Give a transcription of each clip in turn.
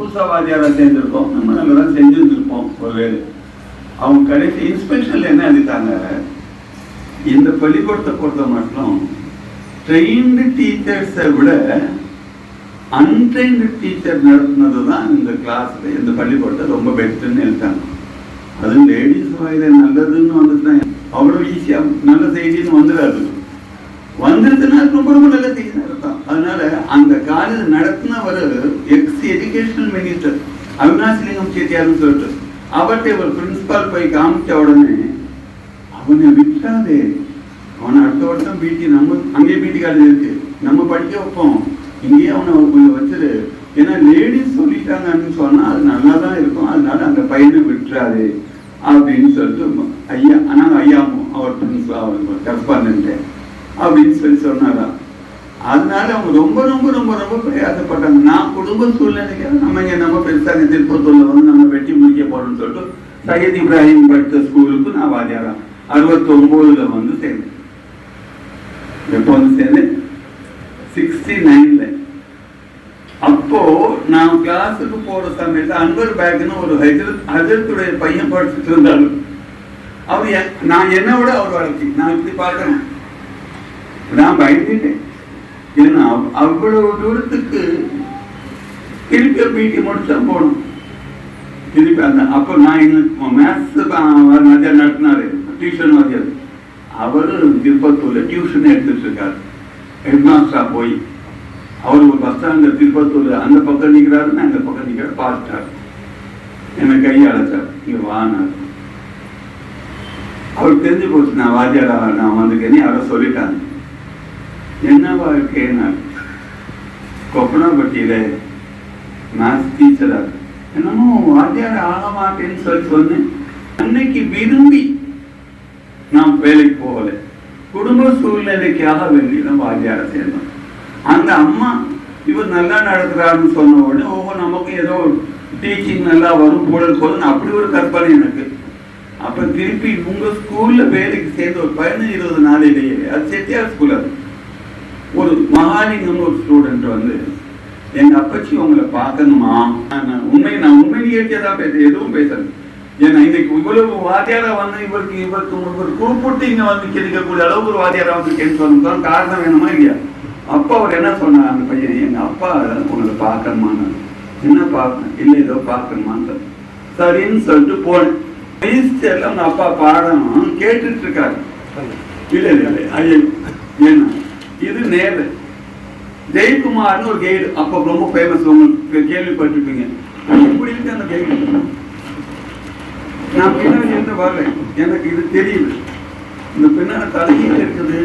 புதுசா சேர்ந்துருக்கோம் நம்ம நல்லா செஞ்சிருந்திருப்போம் ஒரு அவங்க கடைசி இன்ஸ்பெக்ஷன்ல என்ன எழுதிட்டாங்க? இந்த பள்ளிக்கூடத்தை பொறுத்த மட்டும் ட்ரெயின்டு டீச்சர்ஸை விட அன்ட்ரெயின்டு டீச்சர் நடத்தினது தான் இந்த கிளாஸில் இந்த பள்ளிக்கூடத்தை ரொம்ப பெஸ்ட்டுன்னு எழுதிட்டாங்க. அதுவும் லேடிஸ் வாயில நல்லதுன்னு வந்துட்டுனா அவ்வளோ ஈஸியாக நல்ல செய்தின்னு வந்துடாது. வந்திருக்குன்னா ரொம்ப ரொம்ப நல்ல செய்தி அர்த்தம். அதனால அந்த காலேஜ் நடத்தினவர் எக்ஸ் எஜுகேஷனல் மினிஸ்டர் அவினாசிலிங்கம் சேத்தியார்னு சொல்லிட்டு அவர்கிட்ட ஒரு பிரின்சிபால் போய் காமிச்ச உடனே அவனை விட்டாதே. அவனை அடுத்த வருஷம் பிடி நம்ம அங்கேயே பிடி காலேஜ் இருக்கு. நம்ம படிக்க வைப்போம். இங்கேயே அவனை கொஞ்சம் வச்சிரு. ஏன்னா லேடிஸ் சொல்லிட்டாங்கன்னு சொன்னா அது நல்லா தான் இருக்கும். அதனால அந்த பையனை விட்டுறாது. அப்படின்னு சொல்லிட்டு ஐயா ஆனா ஐயாமும் அவர் பிரின்சிபால் கரஸ்பாண்டன்ட் அப்படின்னு சொல்லி சொன்னாராம் அதனால அவங்க ரொம்ப ரொம்ப ரொம்ப ரொம்ப பிரயாசப்பட்டாங்க. நான் குடும்ப சூழ்நிலைக்கு நம்ம இங்க நம்ம பெருசாக திருப்பத்தூர்ல வந்து நம்ம வெட்டி முடிக்க போறோம்னு சொல்லிட்டு சையத் இப்ராஹிம் படித்த ஸ்கூலுக்கு நான் வாத்தியாரா? அறுபத்தி ஒன்பதுல வந்து சேர்ந்தேன். எப்போ வந்து சேர்ந்தேன்? சிக்ஸ்டி நைன்ல அப்போ நான் கிளாஸுக்கு போற சமயத்துல அன்பர் பேக்னு ஒரு ஹஜரத் ஹஜரத்துடைய பையன் படிச்சுட்டு இருந்தாலும் அவர் நான் என்ன விட அவர் வளர்ச்சி. நான் இப்படி பார்க்கறேன். நான் பயந்துட்டேன். ஏன்னா அவ்வளவு தூரத்துக்கு திருப்பி பீட்டி முடிச்சா போகணும். திருப்பி அந்த அப்போ நான் எங்க மேத்ஸ் நிறையா நடத்தினாரு. டியூஷன் வாத்தியார் அவர் திருப்பத்தூர்ல டியூஷன் எடுத்துட்டு இருக்காரு. ஹெட் மாஸ்டரா போய் அவர் ஒரு பஸ் ஸ்டாண்ட்ல திருப்பத்தூர்ல அந்த பக்கம் நிற்கிறாருன்னு அந்த பக்கம் நிற்கிற பார்த்துட்டார். என்னை கை அழைச்சார் இங்க வானார் அவருக்கு தெரிஞ்சு போச்சு நான் வாத்தியாரா நான் வந்துக்கேன்னு யாரோ சொல்லிட்டாங்க. என்ன வாழ்க்கைனார் கொப்பனாப்பட்டியில மேத்ஸ் டீச்சரா என்னமோ வாத்தியார் ஆக மாட்டேன்னு சொல்லி சொன்னேன். அன்னைக்கு விரும்பி நான் வேலைக்கு போகல. குடும்ப சூழ்நிலைக்காக வேண்டி நான் வாத்தியார சேர்ந்தோம். அந்த அம்மா இவர் நல்லா நடத்துறாருன்னு சொன்ன உடனே ஓஹோ நமக்கு ஏதோ டீச்சிங் நல்லா வரும் போடல் போதும் அப்படி ஒரு கற்பனை எனக்கு. அப்ப திருப்பி உங்க ஸ்கூல்ல வேலைக்கு சேர்ந்த ஒரு பதினஞ்சு இருபது நாளிலேயே அது செட்டியார் ஸ்கூல் அது. ஒரு மகாலிங்கம் ஒரு ஸ்டூடெண்ட் வந்து எங்க அப்பச்சி உங்களை பார்க்கணுமா? நான் உண்மை நான் உண்மை தான் பேச எதுவும் பேசல. ஏன்னா இன்னைக்கு இவ்வளவு வாத்தியாரா வந்து இவருக்கு இவருக்கு ஒரு குறிப்பிட்டு இங்க வந்து கேட்கக்கூடிய அளவுக்கு ஒரு வாத்தியாரா வந்து சொன்னதுக்கு காரணம் வேணுமா இல்லையா? அப்பா அவர் என்ன சொன்னார் அந்த பையன் எங்க அப்பா உங்களை பார்க்கணுமான்னு. என்ன பார்க்கணும்? இல்லை ஏதோ பார்க்கணுமான்னு சரின்னு சொல்லிட்டு போனேன். ரெஜிஸ்டர்ல அவங்க அப்பா பாடம் கேட்டுட்டு இருக்காரு. இல்லை இல்ல இல்ல ஐயோ ஏன்னா இது நேரு. ஜெயக்குமார்னு ஒரு கைடு. அப்போ ரொம்ப ஃபேமஸ் உங்களுக்கு கேள்விப்பட்டிருப்பீங்க. இப்படி இருக்கு அந்த கைடு. நான் பின்னாடி இருந்து எனக்கு இது தெரியுது. இந்த பின்னாடி தலையில் இருக்குது.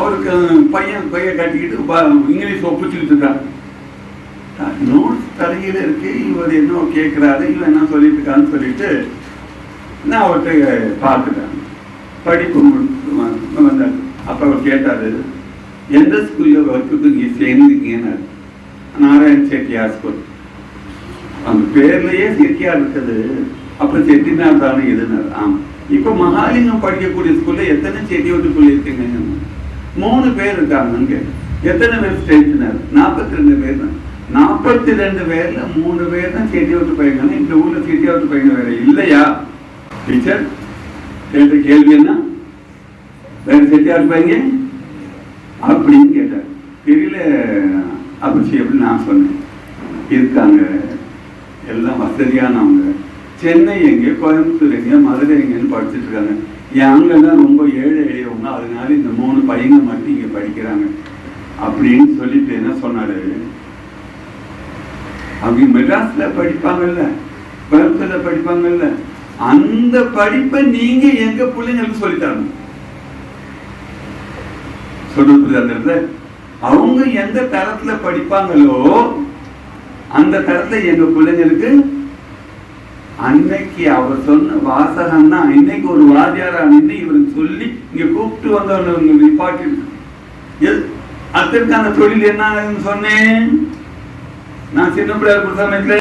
அவருக்கு பையன் பையன் கட்டிக்கிட்டு இங்கிலீஷ் ஒப்பிச்சுக்கிட்டு இருக்காரு. நோட்ஸ் தலையில் இருக்கு. இவர் என்ன கேட்குறாரு இவன் என்ன சொல்லிட்டு இருக்கான்னு சொல்லிட்டு நான் அவர்கிட்ட பார்த்துட்டேன். படிப்பு வந்தாரு. அப்போ அவர் கேட்டார் எந்த ஸ்கூல்ல வகுப்புக்கு நீங்க சேர்ந்துருக்கீங்கன்னாரு நாராயண் செட்டியார் ஸ்கூல் அந்த பேர்லயே செட்டியார் இருக்குது அப்ப செட்டினார் தானே எதுனாரு ஆமா. இப்ப மகாலிங்கம் படிக்கக்கூடிய ஸ்கூல்ல எத்தனை செட்டி வீட்டுக்குள்ள இருக்குங்க மூணு பேர் இருக்காங்க எத்தனை பேர் ஸ்டேஷனர் நாற்பத்தி ரெண்டு பேர் தான். நாற்பத்தி ரெண்டு பேர்ல மூணு பேர் தான் செட்டி ஒட்டு பையங்க இந்த ஊர்ல செட்டி விட்டு பையங்க வேற இல்லையா? டீச்சர் கேட்ட கேள்வி என்ன? வேற செட்டியார் பையங்க அப்படின்னு கேட்டார். தெரியல அப்படி எப்படி நான் சொன்னேன். இருக்காங்க. எல்லாம் வசதியானவங்க. சென்னை எங்கே? கோயம்புத்தூர் எங்க மதுரை எங்கேன்னு படிச்சுட்டு இருக்காங்க. எங்கெல்லாம் ரொம்ப ஏழை எளியவங்க. அதனால இந்த மூணு பையனை மட்டும் இங்க படிக்கிறாங்க. அப்படின்னு சொல்லிட்டு என்ன சொன்னாரு? அவங்க மெட்ராஸ்ல படிப்பாங்கல்ல. கோயம்புத்தூர்ல படிப்பாங்கல்ல. அந்த படிப்பை நீங்க எங்க பிள்ளைங்களுக்கு சொல்லித்தரணும் சொல்றது அந்த இடத்துல? அவங்க எந்த தரத்துல படிப்பாங்களோ அந்த தரத்துல எங்க பிள்ளைங்களுக்கு அன்னைக்கு அவர் சொன்ன வாசகம் தான். இன்னைக்கு ஒரு வாத்தியாரா நின்று இவருக்கு சொல்லி இங்க கூப்பிட்டு வந்தவங்க நிப்பாட்டி அந்த தொழில் என்னன்னு சொன்னேன். நான் சின்ன பிள்ளையார் இருக்கிற சமயத்துல?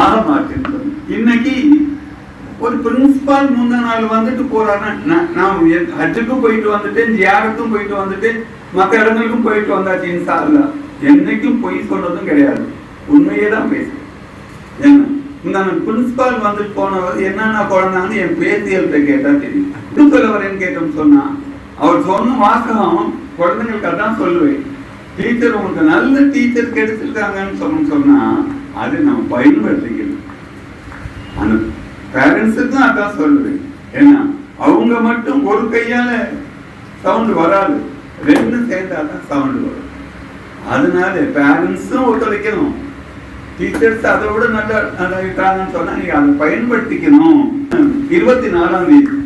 ஆக மாட்டேன்னு சொன்னேன். இன்னைக்கு ஒரு பிரின்சிபால் முந்தா நாள் வந்துட்டு போறாருன்னா நான் நான் ஹஜ்ஜுக்கும் போயிட்டு வந்துட்டேன் ஜியாரத்தும் போயிட்டு வந்துட்டேன் மற்ற இடங்களுக்கும் போயிட்டு வந்தாச்சு இன்ஷா அல்லாஹ். என்னைக்கும் பொய் சொல்றதும் கிடையாது. உண்மையே தான் பேசுறேன். என்ன இந்த பிரின்சிபால் வந்துட்டு போனவர் என்னென்ன குழந்தைன்னு என் பேத்தியல்கிட்ட கேட்டா தெரியும். இது சொல்ல வரேன்னு கேட்டோம்னு சொன்னா அவர் சொன்ன வாசகம் குழந்தைங்களுக்கு அதான் சொல்லுவேன். டீச்சர் உங்களுக்கு நல்ல டீச்சர் கிடைச்சிருக்காங்கன்னு சொன்னு சொன்னா அது நம்ம பயன்படுத்திக்கணும். அந்த பேரண்ட்ஸுக்கும் அதான் சொல்லுவேன். ஏன்னா அவங்க மட்டும் ஒரு கையால சவுண்ட் வராது. ரெண்டும் சேர்ந்தாதான் சவுண்ட் வரும். அதனால பேரண்ட்ஸும் ஒத்துழைக்கணும். டீச்சர்ஸ் அதை விட நல்லா நல்லா இருக்காங்கன்னு சொன்னா நீங்க அதை பயன்படுத்திக்கணும். இருபத்தி நாலாம் தேதி.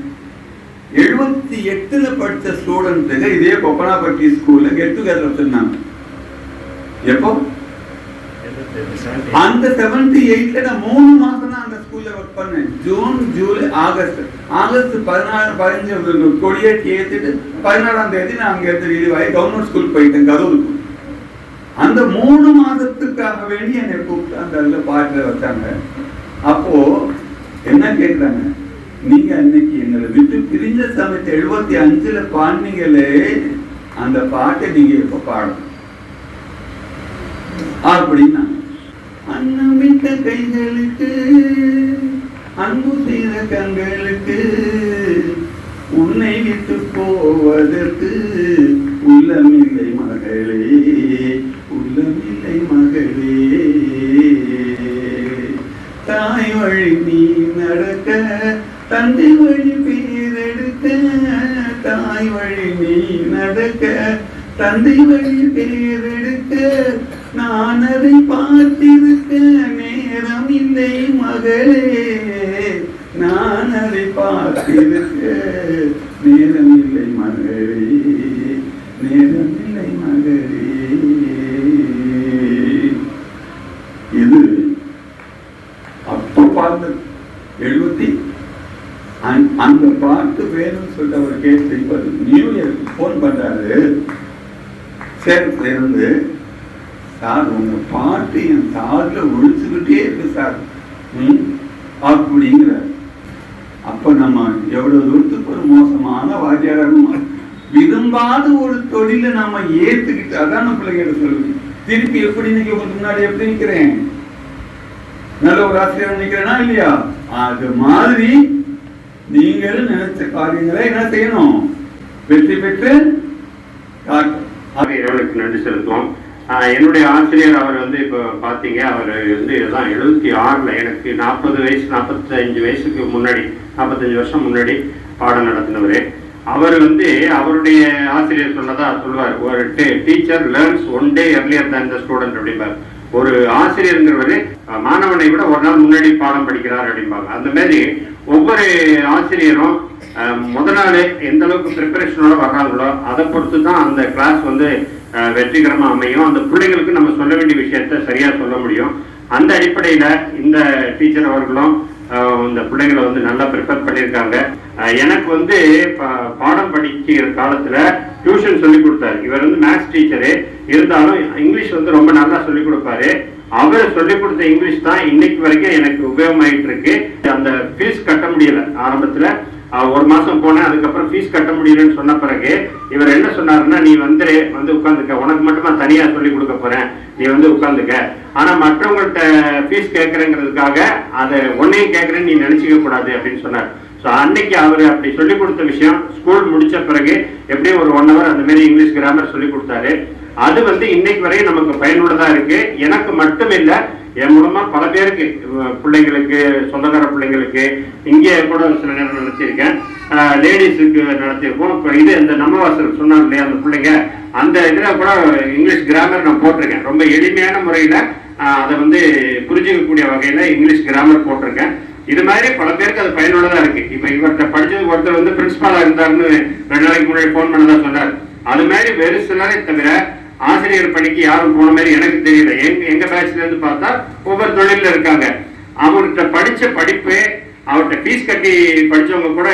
எழுபத்தி எட்டுல படித்த ஸ்டூடெண்ட்டுக்கு இதே கொப்பனாப்பட்டி ஸ்கூல்ல கெட் டுகெதர் வச்சிருந்தாங்க. எப்போ? அந்த செவன்டி எயிட்ல நான் மூணு மாசம் தான் அந்த ஸ்கூல்ல ஒர்க் பண்ணேன். June July August. ஆகஸ்ட் பதினாறு பதினஞ்சு கொடியேற்றி ஏற்றிட்டு பதினாறாம் தேதி நான் அங்கே இருந்து ரிலீவ் கவர்மெண்ட் ஸ்கூல் போயிட்டேன் கரூருக்கு. அந்த மூணு மாதத்துக்காக வேண்டி என்னை கூப்பிட்டு அந்த இதுல பாட்டில் வச்சாங்க. அப்போ என்ன கேட்குறாங்க நீங்க அன்னைக்கு எங்களை விட்டு பிரிஞ்ச சமயத்து எழுபத்தி அஞ்சுல பாண்டிங்களே அந்த பாட்டை நீங்க எப்ப பாடணும்? அப்படின்னா அன்னமிட்ட கைகளுக்கு அன்பு செய்த கண்களுக்கு உன்னை விட்டு போவதற்கு உள்ளமில்லை மகளே உள்ளமில்லை மகளே. தாய் வழி நீ நடக்க தந்தை வழி பேரெடுக்க தாய் வழி நீ நடக்க தந்தை வழி பேரெடுக்க நான் அதை பார்த்திருக்க நேரம் இல்லை மகளே. நான் அதை பார்த்திருக்க நேரம் இல்லை மகளே. நேரம் இல்லை மகளே. இது அப்போ பார்த்து எழுபத்தி அந்த- அந்த பாட்டு வேணும்னு சொல்லிட்டு அவர் கேட்டு நியூ இயர் ஃபோன் பண்றாரு. சேர்ந்து சார் உங்க பாட்டு என் காதுல ஒழிச்சுக்கிட்டே இருக்கு சார். ம்? அப்படிங்கிற அப்ப நம்ம எவ்வளவு தூரத்துக்கு ஒரு மோசமான வாத்தியாரம் விரும்பாத ஒரு தொழிலை நம்ம ஏத்துக்கிட்டு அதான் நம்ம பிள்ளைங்க சொல்லுங்க திருப்பி எப்படி இன்னைக்கு உங்களுக்கு முன்னாடி எப்படி நிக்கிறேன்? நல்ல ஒரு ஆசிரியர் நிற்கிறேனா இல்லையா? அது மாதிரி நீங்கள் நினைச்ச காரியங்களை என்ன செய்யணும்? வெற்றி பெற்று காட்டும் ஆக நன்றி செலுத்துவோம். என்னுடைய ஆசிரியர் அவர் வந்து இப்போ பார்த்தீங்க அவர் வந்து இதுதான் எழுபத்தி ஆறில் எனக்கு நாற்பது வயசு நாற்பத்தஞ்சு வயசுக்கு முன்னாடி நாற்பத்தஞ்சு வருஷம் முன்னாடி பாடம் நடத்தினவர். அவர் வந்து அவருடைய ஆசிரியர் சொன்னதா சொல்லுவார் ஒரு teacher learns one day earlier தான் இந்த ஸ்டூடெண்ட் அப்படிம்பார். ஒரு ஆசிரியருங்கிறவர் மாணவனை விட ஒரு நாள் முன்னாடி பாடம் படிக்கிறார் அப்படிம்பாங்க. அந்த மாதிரி ஒவ்வொரு ஆசிரியரும் முதல் முத நாள் எந்த அளவுக்கு ப்ரிப்பரேஷனோட வர்றாங்களோ அதை பொறுத்து தான் அந்த கிளாஸ் வந்து வெற்றிகரமாக அமையும். அந்த பிள்ளைங்களுக்கு நம்ம சொல்ல வேண்டிய விஷயத்த சரியாக சொல்ல முடியும். அந்த அடிப்படையில் இந்த டீச்சர் அவர்களும் இந்த பிள்ளைங்களை வந்து நல்லா ப்ரிப்பேர் பண்ணியிருக்காங்க. எனக்கு வந்து பா- பாடம் படிக்கிற காலத்தில் டியூஷன் சொல்லி கொடுத்தாரு. இவர் வந்து மேக்ஸ் டீச்சரு இருந்தாலும் இங்கிலீஷ் வந்து ரொம்ப நல்லா சொல்லி கொடுப்பாரு. அவர் சொல்லி கொடுத்த இங்கிலீஷ் தான் இன்னைக்கு வரைக்கும் எனக்கு உபயோகமாயிட்டு இருக்கு. அந்த ஃபீஸ் கட்ட முடியல ஆரம்பத்தில். ஒரு மாசம் போனேன் அதுக்கப்புறம் ஃபீஸ் கட்ட முடியலன்னு சொன்ன பிறகு இவர் என்ன சொன்னாருன்னா நீ வந்துரு வந்து உட்காந்துக்க. உனக்கு மட்டும் நான் தனியா சொல்லி கொடுக்க போறேன். நீ வந்து உட்காந்துக்க. ஆனா மற்றவங்கள்ட்ட ஃபீஸ் கேட்கறேங்கிறதுக்காக அதை உன்னையும் கேட்கறேன்னு நீ நினச்சிக்க கூடாது அப்படின்னு சொன்னார். ஸோ அன்னைக்கு அவர் அப்படி சொல்லி கொடுத்த விஷயம் ஸ்கூல் முடிச்ச பிறகு எப்படியும் ஒரு ஒன் ஹவர் அந்த மாதிரி இங்கிலீஷ் கிராமர் சொல்லி கொடுத்தாரு. அது வந்து இன்னைக்கு வரையும் நமக்கு பயனுள்ளதா இருக்கு. எனக்கு மட்டும் இல்லை என் மூலமா பல பேருக்கு பிள்ளைங்களுக்கு சொந்தக்கார பிள்ளைங்களுக்கு இங்கே கூட சில நேரம் நடத்தியிருக்கேன். லேடிஸுக்கு நடத்தியிருக்கோம். இப்போ இது இந்த நம்மவாசல் சொன்னாங்க இல்லையா அந்த பிள்ளைங்க? அந்த இதில் கூட இங்கிலீஷ் கிராமர் நான் போட்டிருக்கேன். ரொம்ப எளிமையான முறையில் அதை வந்து புரிஞ்சிக்கக்கூடிய வகையில் இங்கிலீஷ் கிராமர் போட்டிருக்கேன். இது மாதிரி பல பேருக்கு அது பயனுள்ளதாக இருக்கு. இப்போ இவர்கிட்ட படித்தது ஒருத்தர் வந்து பிரின்ஸ்பாலாக இருந்தாருன்னு ரெண்டு நாளைக்கு முன்னாடி ஃபோன் பண்ணதாக சொன்னார். அது மாதிரி வெறு சிலரை தவிர ஆசிரியர் பணிக்கு யாரும் போன மாதிரி எனக்கு தெரியல. எங்க எங்க வயசுலேருந்து பார்த்தா ஒவ்வொரு தொழிலில் இருக்காங்க. அவர்கிட்ட படிச்ச படிப்பு அவர்கிட்ட ஃபீஸ் கட்டி படிச்சவங்க கூட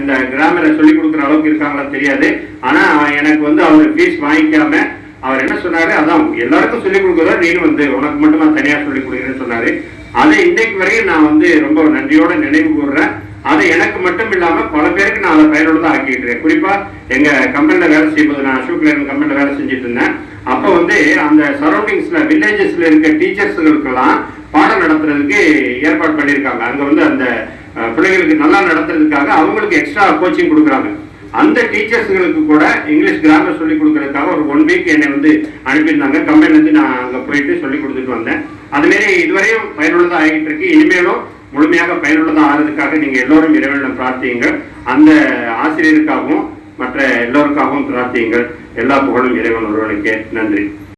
இந்த கிராமரை சொல்லி கொடுக்குற அளவுக்கு இருக்காங்களா தெரியாது. ஆனா எனக்கு வந்து அவர் ஃபீஸ் வாங்கிக்காம அவர் என்ன சொன்னாரு? அதான் எல்லாருக்கும் சொல்லிக் கொடுக்குறதா நீனும் வந்து உனக்கு மட்டும் நான் தனியா சொல்லி கொடுக்குறேன்னு சொன்னாரு. அதை இன்னைக்கு வரையும் நான் வந்து ரொம்ப நன்றியோட நினைவு கூறுறேன் அது எனக்கு மட்டும் இல்லாம பல பேருக்கு நான் அதை பயனுள்ளதாக ஆக்கிட்டு இருக்கேன். குறிப்பா எங்க கம்பெனில வேலை செய்யும்போது நான் அசோக் லேன் கம்பெனில வேலை செஞ்சுட்டு இருந்தேன். அப்போ வந்து அந்த சரௌண்டிங்ஸ்ல வில்லேஜஸ்ல இருக்க டீச்சர்ஸுகளுக்கெல்லாம் பாடம் நடத்துறதுக்கு ஏற்பாடு பண்ணியிருக்காங்க. அங்க வந்து அந்த பிள்ளைகளுக்கு நல்லா நடத்துறதுக்காக அவங்களுக்கு எக்ஸ்ட்ரா கோச்சிங் கொடுக்குறாங்க. அந்த டீச்சர்ஸுகளுக்கு கூட இங்கிலீஷ் கிராமர் சொல்லி கொடுக்கறதுக்காக ஒரு ஒன் வீக் என்னை வந்து அனுப்பியிருந்தாங்க. கம்பெனிலேருந்து நான் அங்கே போயிட்டு சொல்லி கொடுத்துட்டு வந்தேன். அதுமாரி இதுவரையும் பயனுள்ளதாக ஆகிட்டு இருக்கு இனிமேலும் முழுமையாக பயனுள்ளதாக ஆகிறதுக்காக நீங்கள் எல்லோரும் இறைவனிடம் பிரார்த்தியுங்கள். அந்த ஆசிரியருக்காகவும் மற்ற எல்லோருக்காகவும் பிரார்த்தியுங்கள். எல்லா புகழும் இறைவன் ஒருவனுக்கே. நன்றி.